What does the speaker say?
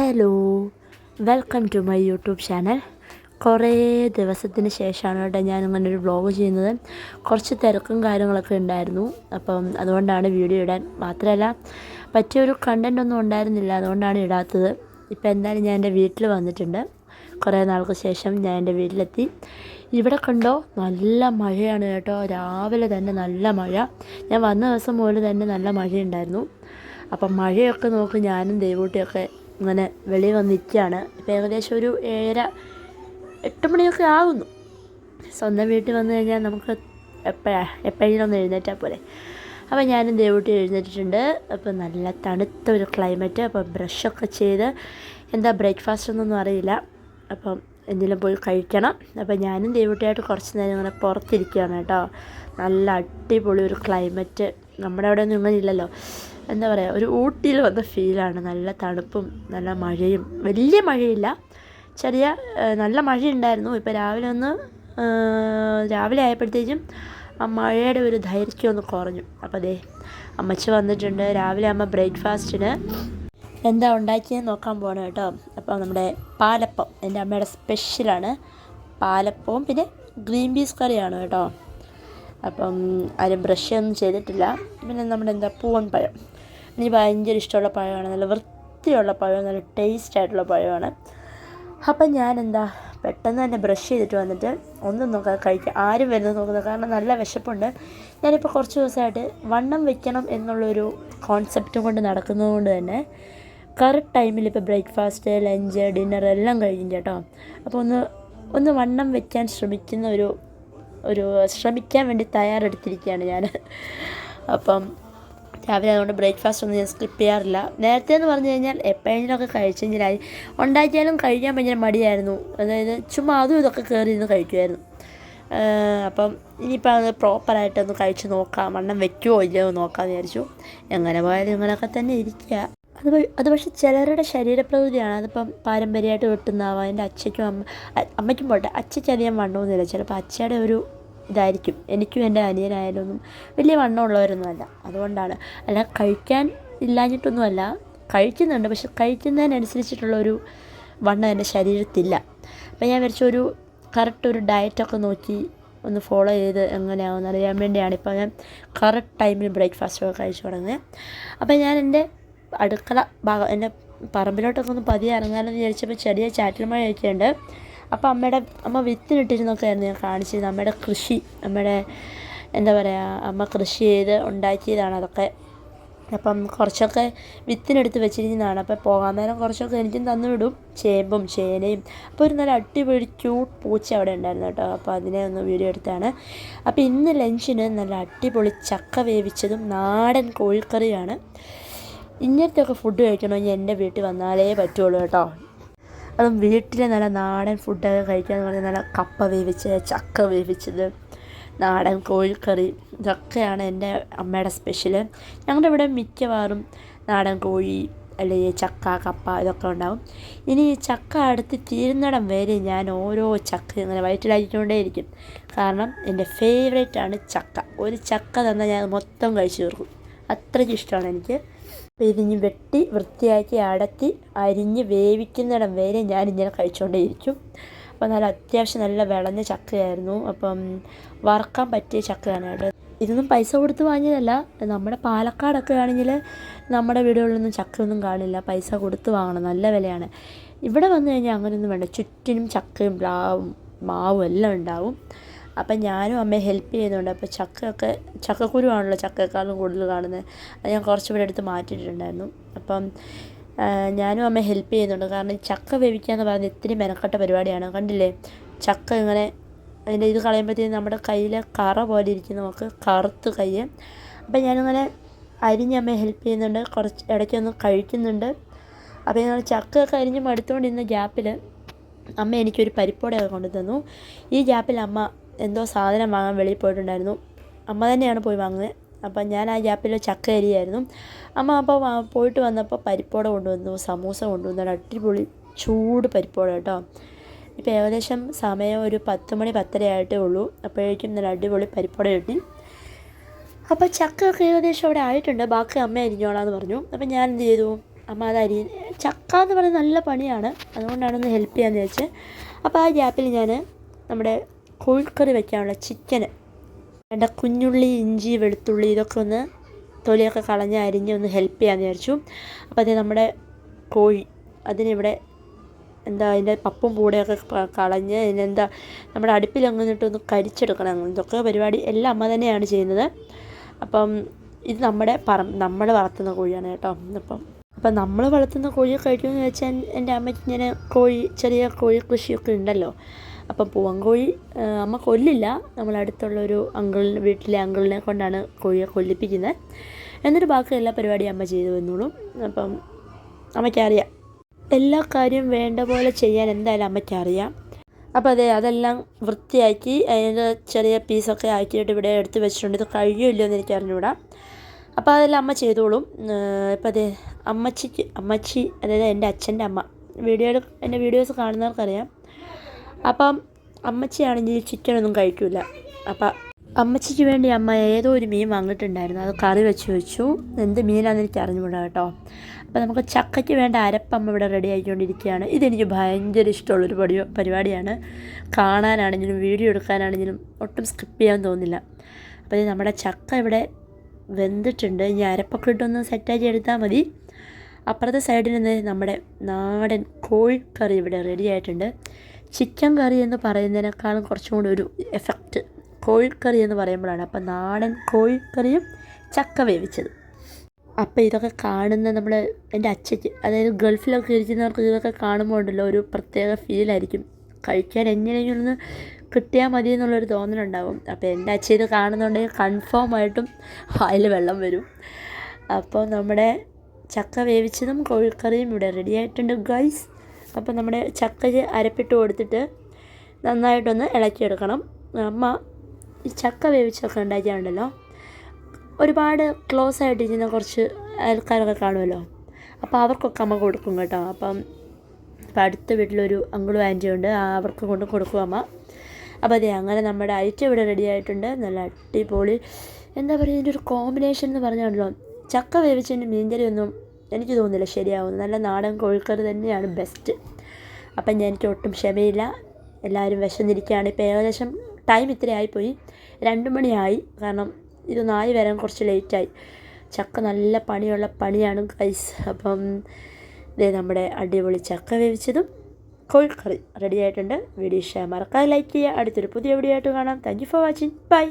Hello welcome to my YouTube channel കുറേ ദിവസത്തിന് ശേഷമാണ് കേട്ടോ ഞാൻ ഇങ്ങനെ ഒരു വ്ളോഗ് ചെയ്യുന്നത്. കുറച്ച് തിരക്കും കാര്യങ്ങളൊക്കെ ഉണ്ടായിരുന്നു. അപ്പം അതുകൊണ്ടാണ് വീഡിയോ ഇടാൻ മാത്രമല്ല പറ്റിയൊരു കണ്ടന്റ് ഒന്നും ഉണ്ടായിരുന്നില്ല. അതുകൊണ്ടാണ് ഇടാത്തത്. ഇപ്പോൾ എന്തായാലും ഞാൻ എന്റെ വീട്ടിൽ വന്നിട്ടുണ്ട്. കുറേ നാൾക്ക് ശേഷം ഞാൻ എന്റെ വീട്ടിലെത്തി. ഇവിടെ കണ്ടോ നല്ല മഴയാണ് കേട്ടോ. രാവിലെ തന്നെ നല്ല മഴ. ഞാൻ വന്ന ദിവസം മുതൽ തന്നെ നല്ല മഴയുണ്ടായിരുന്നു. അപ്പം മഴയൊക്കെ നോക്കി ഞാനും ദേവൂട്ടിയൊക്കെ ഇങ്ങനെ വെളിയിൽ വന്ന് നിൽക്കുകയാണ് ഇപ്പം ഏകദേശം ഒരു ഏഴര എട്ട് മണിയൊക്കെ ആകുന്നു സ്വന്തം വീട്ടിൽ വന്നു കഴിഞ്ഞാൽ നമുക്ക് എപ്പോഴാണ് എപ്പോഴെങ്കിലും ഒന്ന് എഴുന്നേറ്റാൽ പോലെ അപ്പോൾ ഞാനും ദേവൂട്ടി എഴുന്നേറ്റിട്ടുണ്ട്. അപ്പോൾ നല്ല തണുത്ത ഒരു ക്ലൈമറ്റ് അപ്പോൾ ബ്രഷൊക്കെ ചെയ്ത് എന്താ ബ്രേക്ക്ഫാസ്റ്റ് ഒന്നും അറിയില്ല. അപ്പം എന്തെങ്കിലും പോയി കഴിക്കണം. അപ്പോൾ ഞാനും ദേവൂട്ടിയായിട്ട് കുറച്ച് നേരം ഇങ്ങനെ പുറത്തിരിക്കുകയാണ് കേട്ടോ. നല്ല അടിപൊളി ഒരു ക്ലൈമറ്റ് നമ്മുടെ അവിടെ ഒന്നും ഇങ്ങനെ ഇല്ലല്ലോ. എന്താ പറയുക ഒരു ഊട്ടിയിൽ വന്ന ഫീലാണ് നല്ല തണുപ്പും നല്ല മഴയും. വലിയ മഴയില്ല. ചെറിയ നല്ല മഴയുണ്ടായിരുന്നു. ഇപ്പോൾ രാവിലെ ഒന്ന് രാവിലെ ആയപ്പോഴത്തേക്കും ആ മഴയുടെ ഒരു ദൈർഘ്യം ഒന്ന് കുറഞ്ഞു. അപ്പോൾ അതെ അമ്മച്ചി വന്നിട്ടുണ്ട്. രാവിലെ അമ്മ ബ്രേക്ക്ഫാസ്റ്റിന് എന്താ ഉണ്ടാക്കിയെന്ന് നോക്കാൻ പോകണം കേട്ടോ. അപ്പോൾ നമ്മുടെ പാലപ്പം എന്റെ അമ്മയുടെ സ്പെഷ്യലാണ് പാലപ്പവും പിന്നെ ഗ്രീൻ പീസ് കറിയാണ് കേട്ടോ. അപ്പം ആരും ബ്രഷ് ഒന്നും ചെയ്തിട്ടില്ല. പിന്നെ നമ്മുടെ എന്താ പൂവൻ പഴം എനിക്ക് ഭയങ്കര ഇഷ്ടമുള്ള പഴമാണ്. നല്ല വൃത്തിയുള്ള പഴം നല്ല ടേസ്റ്റ് ആയിട്ടുള്ള പഴമാണ് അപ്പം ഞാൻ എന്താ പെട്ടെന്ന് തന്നെ ബ്രഷ് ചെയ്തിട്ട് വന്നിട്ട് ഒന്നും നോക്കാതെ കഴിക്കുക ആരും വരുന്നത് നോക്കുന്നത് കാരണം നല്ല വിശപ്പുണ്ട്. ഞാനിപ്പോൾ കുറച്ച് ദിവസമായിട്ട് വണ്ണം വെക്കണം എന്നുള്ളൊരു കോൺസെപ്റ്റും കൊണ്ട് നടക്കുന്നത് കൊണ്ട് തന്നെ കറക്റ്റ് ടൈമിൽ ഇപ്പോൾ ബ്രേക്ക്ഫാസ്റ്റ് ലഞ്ച് ഡിന്നർ എല്ലാം കഴിഞ്ഞു കേട്ടോ. അപ്പോൾ ഒന്ന് ഒന്ന് വണ്ണം വെക്കാൻ ശ്രമിക്കുന്ന ഒരു ഒരു ശ്രമിക്കാൻ വേണ്ടി തയ്യാറെടുത്തിരിക്കുകയാണ് ഞാൻ. അപ്പം രാവിലെ അതുകൊണ്ട് ബ്രേക്ക്ഫാസ്റ്റ് ഒന്നും ഞാൻ സ്കിപ്പ് ചെയ്യാറില്ല. നേരത്തെ എന്ന് പറഞ്ഞു കഴിഞ്ഞാൽ എപ്പോഴെങ്കിലുമൊക്കെ കഴിച്ചെങ്കിലായി. ഉണ്ടാക്കിയാലും കഴിക്കാൻ ഭയങ്കര മടിയായിരുന്നു. അതായത് ചുമ്മാ അതും ഇതൊക്കെ കയറി ഇരുന്ന് കഴിക്കുമായിരുന്നു അപ്പം ഇനിയിപ്പോൾ അത് പ്രോപ്പറായിട്ടൊന്ന് കഴിച്ച് നോക്കാം. വണ്ണം വെക്കുമോ ഇല്ലയോ എന്ന് നോക്കാമെന്ന് വിചാരിച്ചു. എങ്ങനെ പോയാലും ഇങ്ങനെയൊക്കെ തന്നെ ഇരിക്കുക അത് അത് പക്ഷേ ചിലരുടെ ശരീരപ്രകൃതിയാണ്. അതിപ്പം പാരമ്പര്യമായിട്ട് വെട്ടുന്നതാവാം എന്റെ അച്ഛയ്ക്കും അമ്മ അമ്മയ്ക്കും പോട്ടെ അച്ഛയ്ക്ക് അധികം വണ്ണമൊന്നുമില്ല. ചിലപ്പോൾ അച്ഛയുടെ ഒരു ഇതായിരിക്കും. എനിക്കും എന്റെ അനിയനായാലും ഒന്നും വലിയ വണ്ണമുള്ളവരൊന്നുമല്ല. അതുകൊണ്ടാണ്. അല്ല കഴിക്കാൻ ഇല്ലാഞ്ഞിട്ടൊന്നുമല്ല. കഴിക്കുന്നുണ്ട്. പക്ഷെ കഴിക്കുന്നതിനനുസരിച്ചിട്ടുള്ള ഒരു വണ്ണം എന്റെ ശരീരത്തില്ല. അപ്പം ഞാൻ വിചാരിച്ചു ഒരു കറക്റ്റ് ഒരു ഡയറ്റൊക്കെ നോക്കി ഒന്ന് ഫോളോ ചെയ്ത് എങ്ങനെയാവുമെന്ന് അറിയാൻ വേണ്ടിയാണ് ഇപ്പോൾ ഞാൻ കറക്റ്റ് ടൈമിൽ ബ്രേക്ക്ഫാസ്റ്റൊക്കെ കഴിച്ചു തുടങ്ങിയത് അപ്പം ഞാൻ എന്റെ അടുക്കള ഭാഗം എന്റെ പറമ്പിലോട്ടൊക്കെ ഒന്ന് പതിയെ ഇറങ്ങാനെന്ന് വിചാരിച്ചപ്പോൾ ചെറിയ ചാറ്റൽ മഴയൊക്കെ ഉണ്ട് അപ്പോൾ അമ്മയുടെ അമ്മ വിത്തിനിട്ടിരുന്നൊക്കെ ആയിരുന്നു ഞാൻ കാണിച്ചിരുന്നത്. അമ്മയുടെ കൃഷി അമ്മയുടെ എന്താ പറയുക അമ്മ കൃഷി ചെയ്ത് ഉണ്ടാക്കിയതാണ് അതൊക്കെ. അപ്പം കുറച്ചൊക്കെ വിത്തിനെടുത്ത് വെച്ചിരിക്കുന്നതാണ്. അപ്പോൾ പോകാൻ നേരം കുറച്ചൊക്കെ എനിക്കും തന്നു വിടും ചേമ്പും ചേനയും. അപ്പോൾ ഒരു നല്ല അടിപൊളി ക്യൂട്ട് പൂച്ച അവിടെ ഉണ്ടായിരുന്നു കേട്ടോ. അപ്പോൾ അതിനെ ഒന്ന് വീഡിയോ എടുത്താണ്. അപ്പോൾ ഇന്ന് ലഞ്ചിന് നല്ല അടിപൊളി ചക്ക വേവിച്ചതും നാടൻ കോഴിക്കറിയാണ് ഇങ്ങനത്തെയൊക്കെ ഫുഡ് കഴിക്കണമെങ്കിൽ എന്റെ വീട്ടിൽ വന്നാലേ പറ്റുള്ളൂ കേട്ടോ. അതും വീട്ടിലെ നല്ല നാടൻ ഫുഡൊക്കെ കഴിക്കുക എന്ന് പറഞ്ഞാൽ നല്ല കപ്പ വേവിച്ചത് ചക്ക വേവിച്ചത് നാടൻ കോഴിക്കറി ഇതൊക്കെയാണ് എന്റെ അമ്മയുടെ സ്പെഷ്യൽ ഞങ്ങളുടെ ഇവിടെ മിക്കവാറും നാടൻ കോഴി അല്ലെങ്കിൽ ചക്ക കപ്പ ഇതൊക്കെ ഉണ്ടാവും. ഇനി ഈ ചക്ക അടുത്ത് തീരുന്നിടം വരെ ഞാൻ ഓരോ ചക്ക ഇങ്ങനെ വയറ്റിലാക്കിക്കൊണ്ടേയിരിക്കും. കാരണം എന്റെ ഫേവറേറ്റ് ആണ് ചക്ക. ഒരു ചക്ക തന്നാൽ ഞാൻ മൊത്തം കഴിച്ചു തീർക്കും. അത്രയ്ക്ക് ഇഷ്ടമാണ് എനിക്ക്. ഇതിഞ്ഞ് വെട്ടി വൃത്തിയാക്കി അടത്തി അരിഞ്ഞ് വേവിക്കുന്നിടം വരെ ഞാൻ ഇങ്ങനെ കഴിച്ചുകൊണ്ടേയിരിക്കും അപ്പോൾ നല്ല അത്യാവശ്യം നല്ല വിളഞ്ഞ ചക്കയായിരുന്നു. അപ്പം വറക്കാൻ പറ്റിയ ചക്കയാണ് കേട്ടോ. ഇതൊന്നും പൈസ കൊടുത്ത് വാങ്ങിയതല്ല. നമ്മുടെ പാലക്കാടൊക്കെ ആണെങ്കിൽ നമ്മുടെ വീടുകളിലൊന്നും ചക്കയൊന്നും കാണില്ല. പൈസ കൊടുത്ത് വാങ്ങണം. നല്ല വിലയാണ്. ഇവിടെ വന്നു കഴിഞ്ഞാൽ അങ്ങനെയൊന്നും വേണ്ട. ചുറ്റിനും ചക്കയും പ്ലാവും മാവും എല്ലാം ഉണ്ടാവും. അപ്പം ഞാനും അമ്മയെ ഹെൽപ്പ് ചെയ്യുന്നുണ്ട്. അപ്പോൾ ചക്കയൊക്കെ ചക്കക്കുരുവാണല്ലോ ചക്കയെക്കാളും കൂടുതൽ കാണുന്നത്. അത് ഞാൻ കുറച്ച് ഇവിടെ എടുത്ത് മാറ്റിയിട്ടുണ്ടായിരുന്നു. അപ്പം ഞാനും അമ്മയെ ഹെൽപ്പ് ചെയ്യുന്നുണ്ട്. കാരണം ചക്ക വേവിക്കുക എന്ന് പറയുന്നത് ഇത്തിരി മെനക്കെട്ട പരിപാടിയാണ്. കണ്ടില്ലേ? ചക്ക ഇങ്ങനെ അതിന്റെ ഇത് കളയുമ്പോഴത്തേക്കും നമ്മുടെ കയ്യിൽ കറ പോലെ ഇരിക്കും നമുക്ക് കറുത്ത് കൈ അപ്പം ഞാനിങ്ങനെ അരിഞ്ഞ് അമ്മയെ ഹെൽപ്പ് ചെയ്യുന്നുണ്ട്. കുറച്ച് ഇടയ്ക്കൊന്ന് കഴിക്കുന്നുണ്ട്. അപ്പോൾ ഞങ്ങൾ ചക്കയൊക്കെ അരിഞ്ഞ് മടുത്തുകൊണ്ടിരുന്ന ഗ്യാപ്പിൽ അമ്മ എനിക്കൊരു പരിപ്പോടെയൊക്കെ കൊണ്ടു തന്നു ഈ ഗ്യാപ്പിൽ അമ്മ എന്തോ സാധനം വാങ്ങാൻ വെളിയിൽ പോയിട്ടുണ്ടായിരുന്നു. അമ്മ തന്നെയാണ് പോയി വാങ്ങുന്നത് അപ്പം ഞാൻ ആ ഗ്യാപ്പിൽ ചക്ക അരിയായിരുന്നു. അമ്മ അപ്പോൾ പോയിട്ട് വന്നപ്പോൾ പരിപ്പോട കൊണ്ടുവന്നു സമൂസ കൊണ്ടുവന്നു. അടിപൊളി ചൂട് പരിപ്പോട കേട്ടോ. ഇപ്പോൾ ഏകദേശം സമയം ഒരു പത്ത് മണി പത്തര ആയിട്ടേ ഉള്ളൂ. അപ്പോഴേക്കും നല്ല അടിപൊളി പരിപ്പോട കിട്ടി. അപ്പോൾ ചക്കയൊക്കെ ഏകദേശം അവിടെ ആയിട്ടുണ്ട്. ബാക്കി അമ്മ അരിഞ്ഞോളാന്ന് പറഞ്ഞു. അപ്പം ഞാൻ എന്ത് ചെയ്തു? അമ്മ അത് അരി ചക്ക എന്ന് പറയുന്നത് നല്ല പണിയാണ്. അതുകൊണ്ടാണ് ഒന്ന് ഹെൽപ്പ് ചെയ്യാമെന്ന് വെച്ച് അപ്പോൾ ആ ഗ്യാപ്പിൽ ഞാൻ നമ്മുടെ കോഴിക്കറി വെക്കാനുള്ള ചിക്കന്. വേണ്ട കുഞ്ഞുള്ളി ഇഞ്ചി വെളുത്തുള്ളി ഇതൊക്കെ ഒന്ന് തൊലിയൊക്കെ കളഞ്ഞ് അരിഞ്ഞ് ഒന്ന് ഹെൽപ്പ് ചെയ്യാമെന്ന് വിചാരിച്ചു. അപ്പോൾ അതേ നമ്മുടെ കോഴി അതിനിവിടെ എന്താ അതിന്റെ പപ്പും കൂടെയൊക്കെ കളഞ്ഞ് അതിനെന്താ നമ്മുടെ അടുപ്പിൽ അങ്ങോട്ടൊന്ന് കരിച്ചെടുക്കണം ഇതൊക്കെ പരിപാടി എല്ലാം അമ്മ തന്നെയാണ് ചെയ്യുന്നത്. അപ്പം ഇത് നമ്മുടെ പറ നമ്മൾ വളർത്തുന്ന കോഴിയാണ് കേട്ടോ. അപ്പം അപ്പം നമ്മൾ വളർത്തുന്ന കോഴിയൊക്കെ കഴിക്കുമെന്ന് വെച്ചാൽ എന്റെ അമ്മയ്ക്ക് ഇങ്ങനെ കോഴി ചെറിയ കോഴി കൃഷിയൊക്കെ ഉണ്ടല്ലോ. അപ്പം പൂവങ്കോഴി കോഴി അമ്മ കൊല്ലില്ല. നമ്മൾ അടുത്തുള്ള ഒരു അങ്കിളിന് വീട്ടിലെ അങ്കിളിനെ കൊണ്ടാണ് കോഴിയെ കൊല്ലിപ്പിക്കുന്നത്. എന്നിട്ട് ബാക്കി എല്ലാ പരിപാടിയും അമ്മ ചെയ്തു വന്നോളും അപ്പം അമ്മയ്ക്കറിയാം. എല്ലാ കാര്യവും വേണ്ട പോലെ ചെയ്യാൻ എന്തായാലും അമ്മയ്ക്കറിയാം. അപ്പോൾ അതെ അതെല്ലാം വൃത്തിയാക്കി അതിന്റെ ചെറിയ പീസൊക്കെ ആക്കിയിട്ട് ഇവിടെ എടുത്ത് വെച്ചിട്ടുണ്ട്. ഇത് കഴിയുമല്ലോ എന്ന് എനിക്ക് അറിഞ്ഞുകൂടാ. അപ്പോൾ അതെല്ലാം അമ്മ ചെയ്തോളും. ഇപ്പം അതെ അമ്മച്ചിക്ക് അമ്മച്ചി അതായത് എന്റെ അച്ഛന്റെ അമ്മ. വീഡിയോയിൽ എന്റെ വീഡിയോസ് കാണുന്നവർക്കറിയാം. അപ്പം അമ്മച്ചിയാണെങ്കിൽ ചിക്കനൊന്നും കഴിക്കില്ല അപ്പം അമ്മച്ചിക്ക് വേണ്ടി അമ്മ ഏതോ ഒരു മീൻ വാങ്ങിയിട്ടുണ്ടായിരുന്നു. അത് കറി വെച്ച് വെച്ചു. എന്ത് മീനാണെന്ന് എനിക്ക് അറിഞ്ഞുകൂടാ കേട്ടോ. അപ്പോൾ നമുക്ക് ചക്കയ്ക്ക് വേണ്ട അരപ്പമ്മ ഇവിടെ റെഡി ആയിക്കൊണ്ടിരിക്കുകയാണ്. ഇതെനിക്ക് ഭയങ്കര ഇഷ്ടമുള്ളൊരു പടി പരിപാടിയാണ്. കാണാനാണെങ്കിലും വീഡിയോ എടുക്കാനാണെങ്കിലും ഒട്ടും സ്കിപ്പ് ചെയ്യാൻ തോന്നില്ല. അപ്പോൾ ഇത് നമ്മുടെ ചക്ക ഇവിടെ വെന്തിട്ടുണ്ട്. ഇനി അരപ്പൊക്കെ ഇട്ടൊന്ന് സെറ്റാക്കി എടുത്താൽ മതി. അപ്പുറത്തെ സൈഡിൽ നിന്ന് നമ്മുടെ നാടൻ കോഴിക്കറി ഇവിടെ റെഡി ആയിട്ടുണ്ട്. ചിക്കൻ കറി എന്ന് പറയുന്നതിനേക്കാളും കുറച്ചും കൂടി ഒരു എഫക്റ്റ് കോഴിക്കറി എന്ന് പറയുമ്പോഴാണ് അപ്പം നാടൻ കോഴിക്കറിയും ചക്ക വേവിച്ചത്. അപ്പോൾ ഇതൊക്കെ കാണുന്ന നമ്മൾ എന്റെ അച്ഛയ്ക്ക് അതായത് ഗൾഫിലൊക്കെ ഇരിക്കുന്നവർക്ക് ഇതൊക്കെ കാണുമ്പോൾ ഉണ്ടല്ലോ ഒരു പ്രത്യേക ഫീലായിരിക്കും കഴിക്കാൻ എങ്ങനെയെങ്കിലും ഒന്ന് കിട്ടിയാൽ മതി എന്നുള്ളൊരു തോന്നലുണ്ടാകും അപ്പോൾ എന്റെ അച്ഛൻ ഇത് കാണുന്നുണ്ടെങ്കിൽ കൺഫേം ആയിട്ടും വായിൽ വെള്ളം വരും. അപ്പോൾ നമ്മുടെ ചക്ക വേവിച്ചതും കോഴിക്കറിയും ഇവിടെ റെഡി ആയിട്ടുണ്ട് ഗൈസ് അപ്പോൾ നമ്മുടെ ചക്കയ്ക്ക് അരപ്പിട്ട് കൊടുത്തിട്ട് നന്നായിട്ടൊന്ന് ഇളക്കിയെടുക്കണം. അമ്മ ഈ ചക്ക വേവിച്ചൊക്കെ ഉണ്ടാക്കിയാണ്ടല്ലോ ഒരുപാട് ക്ലോസ് ആയിട്ട് ഇരിക്കുന്ന കുറച്ച് ആൾക്കാരൊക്കെ കാണുമല്ലോ. അപ്പോൾ അവർക്കൊക്കെ അമ്മ കൊടുക്കും കേട്ടോ. അപ്പം ഇപ്പം അടുത്ത വീട്ടിലൊരു അങ്കിളും ആന്റിയും ഉണ്ട്. അവർക്ക് കൊണ്ട് കൊടുക്കും അമ്മ. അപ്പോൾ അതെ അങ്ങനെ നമ്മുടെ ഐറ്റം ഇവിടെ റെഡി ആയിട്ടുണ്ട്. നല്ല അടിപൊളി എന്താ പറയുക ഇതിന്റെ ഒരു കോമ്പിനേഷൻ എന്ന് പറഞ്ഞാണല്ലോ. ചക്ക വേവിച്ചതിന്റെ മീൻകറി ഒന്നും എനിക്ക് തോന്നുന്നില്ല ശരിയാവുന്നു. നല്ല നാടൻ കോഴിക്കറി തന്നെയാണ് ബെസ്റ്റ് അപ്പം ഞാൻ എനിക്ക് ഒട്ടും ക്ഷമയില്ല. എല്ലാവരും വിശന്നിരിക്കുകയാണ്. ഇപ്പോൾ ഏകദേശം ടൈം ഇത്ര ആയിപ്പോയി. രണ്ട് മണിയായി. കാരണം ഇത് നായി വരാൻ കുറച്ച് ലേറ്റായി ചക്ക നല്ല പണിയുള്ള പണിയാണ് കൈസ് അപ്പം ഇതേ നമ്മുടെ അടിപൊളി ചക്ക വേവിച്ചതും കോഴിക്കറി റെഡി ആയിട്ടുണ്ട്. വീഡിയോ ഇഷ്ടമായി മറക്കാതെ ലൈക്ക് ചെയ്യുക. അടുത്തൊരു പുതിയ വീഡിയോ ആയിട്ട് കാണാം. Thank you for watching bye